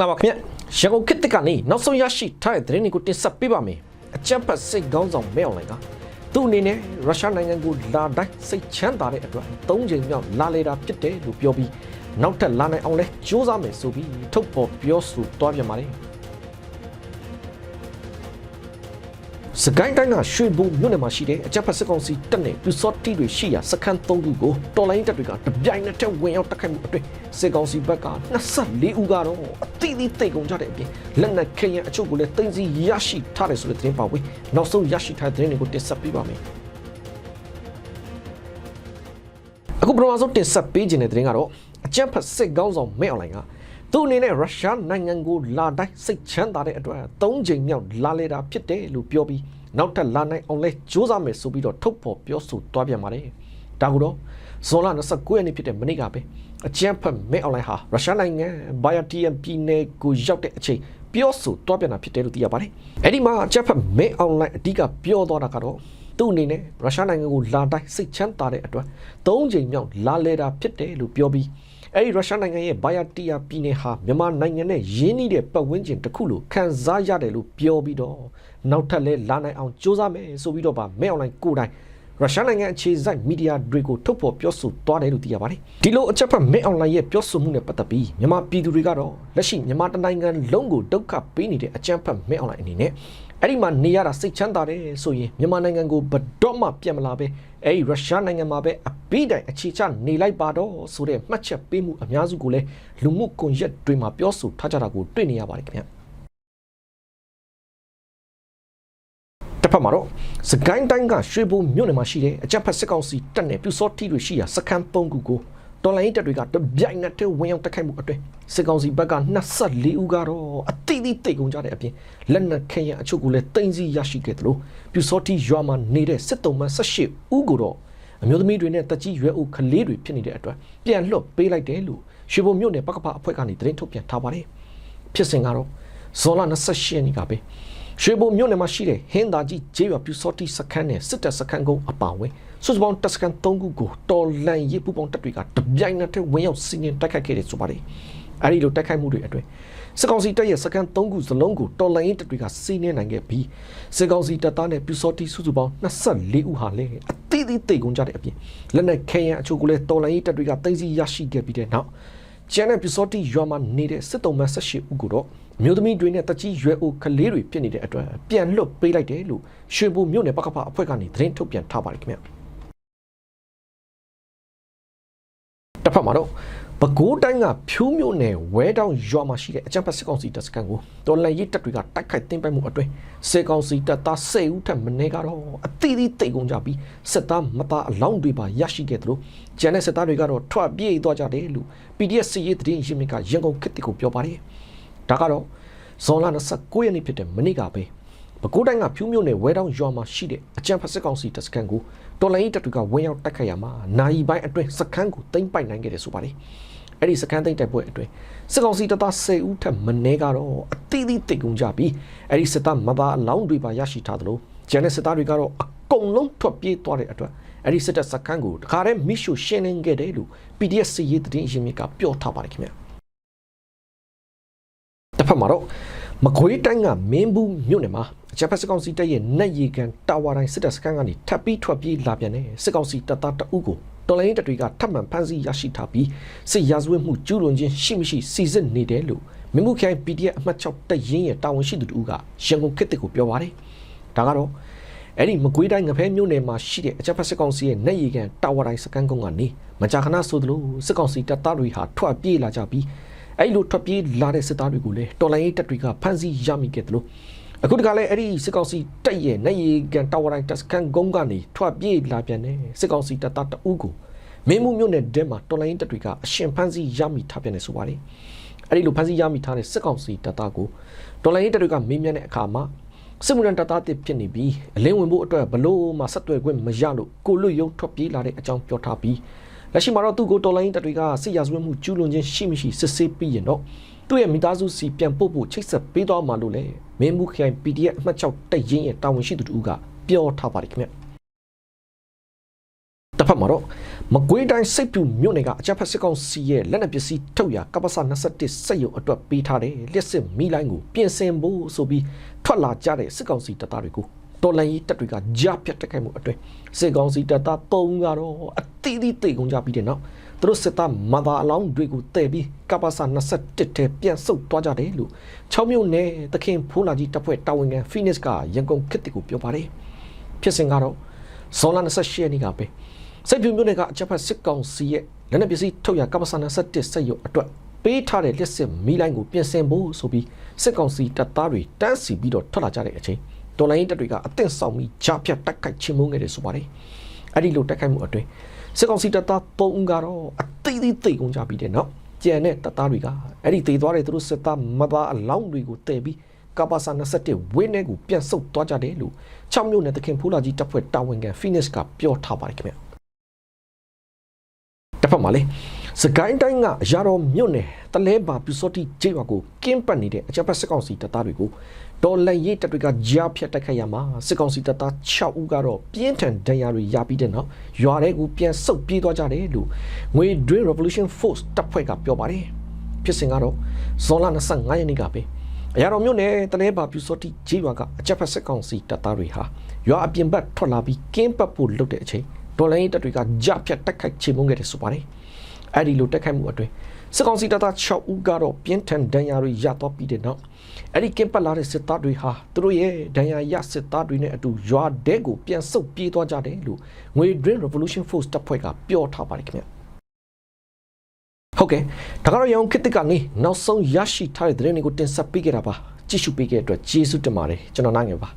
္ဂလာပါခင်ဗျရန်ကုန်ခေတ်တစ်ကနေနောက်ဆုံးရရှိထားတဲ့သတင်းတွေကိုတင်ဆက်ပေးပါမယ်အကြမ်းဖက်စိတ်ကောင်းဆောင်မဲအောင်လိုင်ကသူ့အနေနဲ့ရုရှားနိုင်ငံကိုလာတိုင်းစိတ်ချမ်းသာတဲ့အတွက်၃ချိန်မြောက်လာလေတာဖြစ်တယ်လို့ပြောပြီးနောက်ထပ်လာနိုင်အောင်လဲစူးစမ်းမယ်ဆိုပြီးထုတ်ပေါ်ပြောဆိုသွားပြန်ပါတယ် စကိုင်းတိုင်းကရွှေဘုံမြို့နယ်မှာရှိတဲ့အကြပ်ဖက်စစ်ကောင်စီတပ်နဲ့ပြူစော့တီတွေရှိရာစခန်း၃ခုကိုတော်လိုင်းတပ်တွေကတပြိုင်နက်တည်းဝင်ရောက်တိုက်ခိုက်မှုအတွင်းစစ်ကောင်စီဘက်က24ဦးကတော့အသီးသီးတိတ်ကုန်ကြတဲ့အပြင်လက်နက်ခဲယံအချို့ကိုလည်းတင်စီရရှိထားတယ်ဆိုတဲ့သတင်းပါဝေးနောက်ဆုံးရရှိထားတဲ့သတင်းတွေကိုတင်ဆက်ပေးပါမယ်အခုပထမဆုံးတင်ဆက်ပေးခြင်းတဲ့သတင်းကတော့အကြပ်ဖက်စစ်ကောင်းဆောင်မဲအွန်လိုင်းက သူ့အနေနဲ့ရုရှားနိုင်ငံကိုလာတိုင်းစိတ်ချမ်းသာတဲ့အတွက်၃ချိန်မြောက်လာလေတာဖြစ်တယ်လို့ပြောပြီးနောက်ထပ်လာနိုင်အောင်လဲစူးစမ်းမယ်ဆိုပြီးတော့ထုတ်ဖော်ပြောဆိုသွားပြန်ပါတယ်။ဒါကူတော့ဇွန်လ29ရက်နေ့ဖြစ်တဲ့မနေ့ကပဲအကြမ်းဖက်မဲအွန်လိုင်းဟာရုရှားနိုင်ငံဘိုင်ယာတီယမ်ပြည်နယ်ကိုရောက်တဲ့အချိန်ပြောဆိုသွားပြန်တာဖြစ်တယ်လို့သိရပါတယ်။အဲ့ဒီမှာအကြမ်းဖက်မဲအွန်လိုင်းအဓိကပြောသွားတာကတော့သူ့အနေနဲ့ရုရှားနိုင်ငံကိုလာတိုင်းစိတ်ချမ်းသာတဲ့အတွက်၃ချိန်မြောက်လာလေတာဖြစ်တယ်လို့ပြောပြီး အဲ့ဒီရုရှားနိုင်ငံရဲ့ဘိုင်ယာတီယာပြည်နယ်ဟာမြန်မာနိုင်ငံနဲ့ရင်းနှီးတဲ့ပတ်ဝန်းကျင်တစ်ခုလိုခံစားရတယ်လို့ပြောပြီးတော့နောက်ထပ်လဲလာနိုင်အောင်စူးစမ်းမယ်ဆိုပြီးတော့ဗာမဲအွန်လိုင်းကိုယ်တိုင်ရုရှားနိုင်ငံအခြေစိုက်မီဒီယာတွေကိုထုတ်ဖော်ပြောဆိုသွားတယ်လို့သိရပါတယ်ဒီလိုအချက်ဖက်မဲအွန်လိုင်းရဲ့ပြောဆိုမှုနဲ့ပတ်သက်ပြီးမြန်မာပြည်သူတွေကတော့လက်ရှိမြန်မာတိုင်းနိုင်ငံလုံးကိုဒုက္ခပေးနေတဲ့အကြမ်းဖက်မဲအွန်လိုင်းအနေနဲ့ အဲ့ဒီမှာနေရတာစိတ်ချမ်းသာတယ်ဆိုရင်မြန်မာနိုင်ငံကိုဘတော့မှပြန်မလာပဲအဲ့ဒီရုရှားနိုင်ငံမှာပဲအပိတိုင်အခြေချနေလိုက်ပါတော့ဆိုတဲ့မှတ်ချက်ပေးမှုအများစုကိုလည်းလူမှုကွန်ရက်တွေမှာပြောဆိုထားကြတာကိုတွေ့နေရပါတယ်ခင်ဗျတစ်ဖက်မှာတော့စကိုင်းတိုင်းကရွှေဘုံမြို့နယ်မှာရှိတဲ့အကြက်ဖက်စစ်ကောင်စီတပ်နယ်ပြူစောတိတွေရှိရာစခန်းပုံကူကို တော်လိုင်းတပ်တွေကတပြိုင်နက်တည်းဝင်ရောက်တိုက်ခိုက်မှုအတွင်းစစ်ကောင်စီဘက်က24ဦးကတော့အတိအသီးတိတ်ကုန်ကြတဲ့အပြင်လက်နက်ခဲယံအချို့ကိုလည်းတင်စီရရှိခဲ့တယ်လို့ပြူစောတိရွာမှာနေတဲ့စစ်တုံးမ18ဦးကိုတော့အမျိုးသမီးတွေနဲ့တက်ကြီးရွယ်အိုကလေးတွေဖြစ်နေတဲ့အတွက်ပြန်လွတ်ပေးလိုက်တယ်လို့ရွှေဘုံမြို့နယ်ပကပအဖွဲ့ကနေသတင်းထုတ်ပြန်ထားပါတယ်ဖြစ်စဉ်ကတော့ဇွန်လ28ရက်နေ့ကပဲရွှေဘုံမြို့နယ်မှာရှိတဲ့ဟင်းသာကြီးဂျေးရွာပြူစောတိစခန်းနဲ့စစ်တပ်စခန်းကုန်းအပါအဝင် စုစုပေါင်းတပ်စခန်း3ခုကိုတော်လန်ရေးပူပေါင်းတပ်တွေကတပြိုင်နက်တည်းဝင်ရောက်စီးနင်းတိုက်ခိုက်ခဲ့တယ်ဆိုပါတယ်အဲဒီလိုတိုက်ခိုက်မှုတွေအတွင်းစစ်ကောင်စီတပ်ရဲ့စခန်း3ခုစလုံးကိုတော်လန်ရေးတပ်တွေကစီးနင်းနိုင်ခဲ့ပြီးစစ်ကောင်စီတပ်သားနဲ့ပြူစောတိစုစုပေါင်း24ဦးဟာလည်းအသီးသီးတိတ်ကုန်ကြတဲ့အပြင်လက်နက်ခဲယံအချို့ကိုလည်းတော်လန်ရေးတပ်တွေကသိမ်းဆည်းရရှိခဲ့ပြီးတဲ့နောက်ကျန်တဲ့ပြူစောတိရွာမှာနေတဲ့စစ်တုံးမ18ဦးကိုတော့မျိုးသမီးတွေနဲ့တကြီးရွယ်အိုကလေးတွေဖြစ်နေတဲ့အတွက်ပြန်လွတ်ပေးလိုက်တယ်လို့ရွှေဘိုမြို့နယ်ပကဖအဖွဲ့ကနေသတင်းထုတ်ပြန်ထားပါတယ်ခင်ဗျ တစ်ဖက်မှာတော့ပဲခူးတိုင်းကဖြူးမြို့နယ်ဝဲတောင်ရွာမှာရှိတဲ့အကြံဖက်စစ်ကောင်စီတပ်စခန်းကိုတော်လန်ရေးတပ်တွေကတိုက်ခိုက်သိမ်းပိုက်မှုအတွင်းစစ်ကောင်စီတပ်သား10ဦးထက်မနည်းကတော့အသီးသီးတိတ်ကုန်ကြပြီးစစ်သားမသားအလောင်းတွေပါရရှိခဲ့သလိုကျန်တဲ့စစ်သားတွေကတော့ထွက်ပြေးသွားကြတယ်လို့ PDF စစ်ရေးသတင်းရင်းမြစ်ကရန်ကုန်ခေတ်တီကိုပြောပါတယ်ဒါကတော့ဇွန်လ29ရက်နေ့ဖြစ်တဲ့မနေ့ကပဲ ပဲခူးတိုင်းကဖြူးမြို့နယ်ဝဲတောင်ရွာမှာရှိတဲ့အကြံဖက်စစ်ကောင်စီတပ်စခန်းကိုတော်လိုင်းတပ်တွေကဝင်ရောက်တိုက်ခိုက်ရမှာနိုင်ပိုင်းအတွင်းစခန်းကိုသိမ်းပိုက်နိုင်ခဲ့တယ်ဆိုပါတယ်အဲ့ဒီစခန်းသိမ်းတိုက်ပွဲအတွင်းစစ်ကောင်စီတပ်သား10ဦးထက်မနည်းကတော့အသီးသီးတိတ်ကုန်ကြပြီးအဲ့ဒီစစ်သားမသားအလောင်းတွေပါရရှိထားသလိုကျန်တဲ့စစ်သားတွေကတော့အကုန်လုံးထွက်ပြေးသွားတဲ့အတွက်အဲ့ဒီစစ်တပ်စခန်းကိုတခါတည်းမိရှုရှင်းလင်းခဲ့တယ်လို့ PDF စီရေးသတင်းရင်းမြစ်ကပြောထားပါတယ်ခင်ဗျာတစ်ဖက်မှာတော့ မကွေးတိုင်းကမင်းဘူးမြို့နယ်မှာဂျပန်စစ်ကောင်စီတပ်ရဲ့နက်ရီကန်တာဝါတိုင်းစစ်တပ်စခန်းကနေထပ်ပြီးထွက်ပြေးလာပြန်တဲ့စစ်ကောင်စီတပ်သားတအုပ်ကိုတော်လိုင်းတပ်တွေကထပ်မံဖမ်းဆီးရရှိထားပြီးစစ်ရာဇဝတ်မှုကျူးလွန်ခြင်းရှိမရှိစီစစ်နေတယ်လို့မင်းဘူးခိုင် PDF အမှတ်6တပ်ရင်းရဲ့တာဝန်ရှိသူတို့ကရန်ကုန်ခေတ်ကိုပြောပါတယ်ဒါကတော့အဲ့ဒီမကွေးတိုင်းငဖဲမြို့နယ်မှာရှိတဲ့အကြမ်းဖက်စစ်ကောင်စီရဲ့နေရီကန်တာဝါတိုင်းစခန်းကုန်းကနေမကြာခဏဆိုသလိုစစ်ကောင်စီတပ်သားတွေဟာထွက်ပြေးလာကြပြီး အဲ့လိုထွက်ပြေးလာတဲ့စစ်သားတွေကိုလည်းတော်လိုင်းရေးတပ်တွေကဖမ်းဆီးရမိခဲ့တယ်လို့အခုတခါလဲအဲ့ဒီစစ်ကောင်စီတပ်ရဲ့နေရီကန်တာဝါတိုင်းတပ်စခန်းကုန်းကနေထွက်ပြေးလာပြန်တဲ့စစ်ကောင်စီတပ်သားတအုပ်ကိုမင်းမှုမြို့နယ်တဲမှာတော်လိုင်းရေးတပ်တွေကအရှင်ဖမ်းဆီးရမိထားပြန်တယ်ဆိုပါတယ်အဲ့ဒီလိုဖမ်းဆီးရမိထားတဲ့စစ်ကောင်စီတပ်သားကိုတော်လိုင်းရေးတပ်တွေကမေးမြန်းတဲ့အခါမှာစစ်မှုထမ်းတပ်သားတစ်ဖြစ်နေပြီးအလင်းဝင်ဖို့အတွက်ဘလို့မှဆက်သွယ်ခွင့်မရလို့ကိုလွတ်ရုံထွက်ပြေးလာတဲ့အကြောင်းပြောထားပြီး လက်ရှိမှာတော့သူ့ကိုတော်လိုင်းတပ်တွေကစစ်ရာဇဝတ်မှုကျူးလွန်ခြင်းရှိမရှိစစ်ဆေးပြီးရင်တော့သူ့ရဲ့မိသားစုစီပြန်ပို့ဖို့ချိတ်ဆက်ပေးသွားမှာလို့လေမင်းမှုခိုင် PDF အမှတ်6တိုက်ရင်ရဲ့တာဝန်ရှိသူတို့ကပြောထားပါတယ်ခင်ဗျတစ်ဖက်မှာတော့မကွေးတိုင်းစိတ်ပြူမြို့နယ်ကအကြပ်ဖက်စစ်ကောင်စီရဲ့လက်နက်ပစ္စည်းထုတ်ရာကပ္ပစ21စက်ရုံအတွက်ပေးထားတဲ့လက်စစ်မီလိုင်းကိုပြင်ဆင်ဖို့ဆိုပြီးထွက်လာကြတဲ့စစ်ကောင်စီတပ်သားတွေကို တော်လိုင်းရေးတပ်တွေကကြားပြတ်တက်ခိုက်မှုအတွင်းစစ်ကောင်စီတပ်သား၃ကတော့အတိအသီးတိတ်ကုန်ကြပြီးတဲ့နောက်သူတို့စစ်သားမသာအလောင်းတွေကိုတည်ပြီးကပ္ပစ21ထဲပြန်ဆုတ်သွားကြတယ်လို့6မြို့နယ်သခင်ဖိုးလာကြီးတပ်ဖွဲ့တာဝန်ခံ Phoenix ကရန်ကုန်ခေတ်ကိုပြောပါတယ်ဖြစ်စဉ်ကတော့ဇွန်လ28ရက်နေ့ကပဲစိတ်ပြူမျိုးတွေကအချက်ဖက်စစ်ကောင်စီရဲ့လက်နက်ပစ္စည်းထုတ်ရကပ္ပစနာ71စက်ရုံအတွက်ပေးထားတဲ့လက်စစ်မီးလိုင်းကိုပြင်ဆင်ဖို့ဆိုပြီးစစ်ကောင်စီတပ်သားတွေတန်းစီပြီးတော့ထွက်လာကြတဲ့အချိန် တော်လိုင်းတပ်တွေကအသင့်ဆောင်ပြီးဂျာဖြတ်တိုက်ခိုက်ချင်မုန်းခဲ့တယ်ဆိုပါတယ်အဲ့ဒီလိုတိုက်ခိုက်မှုအတွင်းစစ်ကောင်စီတပ်သား၃ဦးကတော့အသေးသေးသိကုန်ကြပြီးတဲ့နောက်ကျန်တဲ့တပ်သားတွေကအဲ့ဒီသေသွားတဲ့သူတို့စစ်သားမသားအလောင်းတွေကိုတည်ပြီးကပ္ပစနာ71ဝင်းထဲကိုပြန်ဆုတ်သွားကြတယ်လို့6မြို့နယ်တခင်ဖူးလာကြီးတပ်ဖွဲ့တာဝန်ခံ Phoenix ကပြောထားပါတယ်ခင်ဗျာတစ်ဖက်မှာလေစကိုင်းတိုင်းကရာတော်မြို့နယ်တလဲပါပြူစောတိကျေးရွာကိုကင်းပတ်နေတဲ့အကြပ်ဖက်စစ်ကောင်စီတပ်သားတွေကို တော်လက်ရေးတပ်တွေကကြားဖြတ်တိုက်ခိုက်ရမှာစစ်ကောင်စီတပ်သား6ဦးကတော့ပြင်းထန်ဒဏ်ရာတွေရပြီးတဲ့နောက်ရွာထဲကိုပြန်ဆုတ်ပြေးသွားကြတယ်လို့ငွေဒွေ Revolution Force တပ်ဖွဲ့ကပြောပါတယ်ဖြစ်စဉ်ကတော့ဇွန်လ25ရက်နေ့ကပဲအရာတော်မြို့နယ်တလဲပါပြူစောတိကျေးရွာကအကြပ်ဖက်စစ်ကောင်စီတပ်သားတွေဟာရွာအပြင်ဘက်ထွက်လာပြီးကင်းပတ်ဖို့လုပ်တဲ့အချိန်ဒေါ်လာရေးတပ်တွေကကြဖြတ်တက်ခိုက်ချေမှုန်းခဲ့တယ်ဆိုပါတယ်။အဲ့ဒီလိုတက်ခိုက်မှုအတွင်း စစ်ကောင်စီတပ်သား6ဦးကတော့ပြင်းထန်ဒဏ်ရာတွေရသွားပြီးတဲ့နောက်အဲ့ဒီကင်ပတ်လာတဲ့စစ်သားတွေဟာသူတို့ရဲ့ဒဏ်ရာရစစ်သားတွေနဲ့အတူရွာတဲကိုပြန်ဆုတ်ပြေးသွားကြတယ်လို့ငွေ Dream Revolution Force တပ်ဖွဲ့ကပြောထားပါတယ်ခင်ဗျ။ဟုတ်ကဲ့ဒါကတော့ရောင်ခစ်တစ်ကနေနောက်ဆုံးရရှိထားတဲ့သတင်းတွေကိုတင်ဆက်ပေးခဲ့တာပါကြည့်ရှုပေးခဲ့တဲ့အတွက်ကျေးဇူးတင်ပါတယ်ကျွန်တော်နိုင်ငယ်ပါ